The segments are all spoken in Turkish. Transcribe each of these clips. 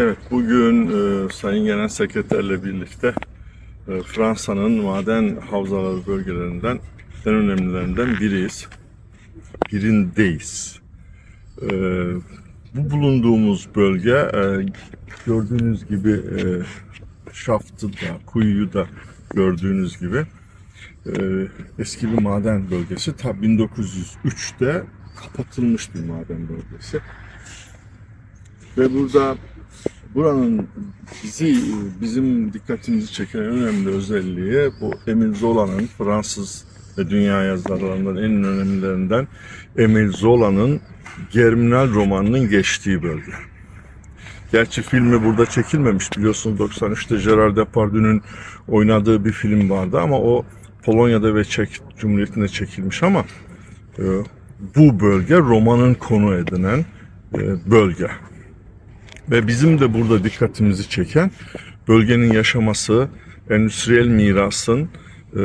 Evet, bugün e, Sayın Genel Sekreterle birlikte e, Fransa'nın maden havzaları bölgelerinden en önemlilerinden biriyiz. Birindeyiz. E, bu bulunduğumuz bölge e, gördüğünüz gibi e, şaftı da, kuyuyu da gördüğünüz gibi e, eski bir maden bölgesi. Ta 1903'te kapatılmış bir maden bölgesi. Ve burada buranın bizi bizim dikkatimizi çeken en önemli özelliği bu Emile Zola'nın Fransız ve dünya yazarlarından en önemlilerinden Emile Zola'nın Germinal romanının geçtiği bölge. Gerçi filmi burada çekilmemiş biliyorsunuz 93'te Gerard Depardieu'nun oynadığı bir film vardı ama o Polonya'da ve Çek Cumhuriyeti'nde çekilmiş ama e, bu bölge romanın konu edinen e, bölge. Ve bizim de burada dikkatimizi çeken bölgenin yaşaması, endüstriyel mirasın e,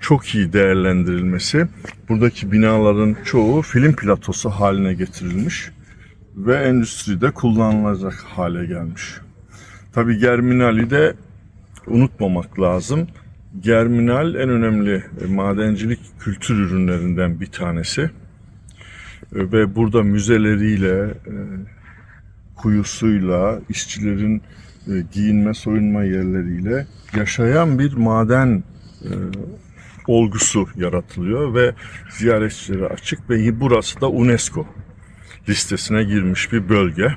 çok iyi değerlendirilmesi. Buradaki binaların çoğu film platosu haline getirilmiş ve endüstride kullanılacak hale gelmiş. Tabi Germinal'i de unutmamak lazım. Germinal en önemli e, madencilik kültür ürünlerinden bir tanesi. E, Ve burada müzeleriyle, e, kuyusuyla, işçilerin e, giyinme soyunma yerleriyle yaşayan bir maden e, olgusu yaratılıyor ve ziyaretçilere açık ve burası da UNESCO listesine girmiş bir bölge.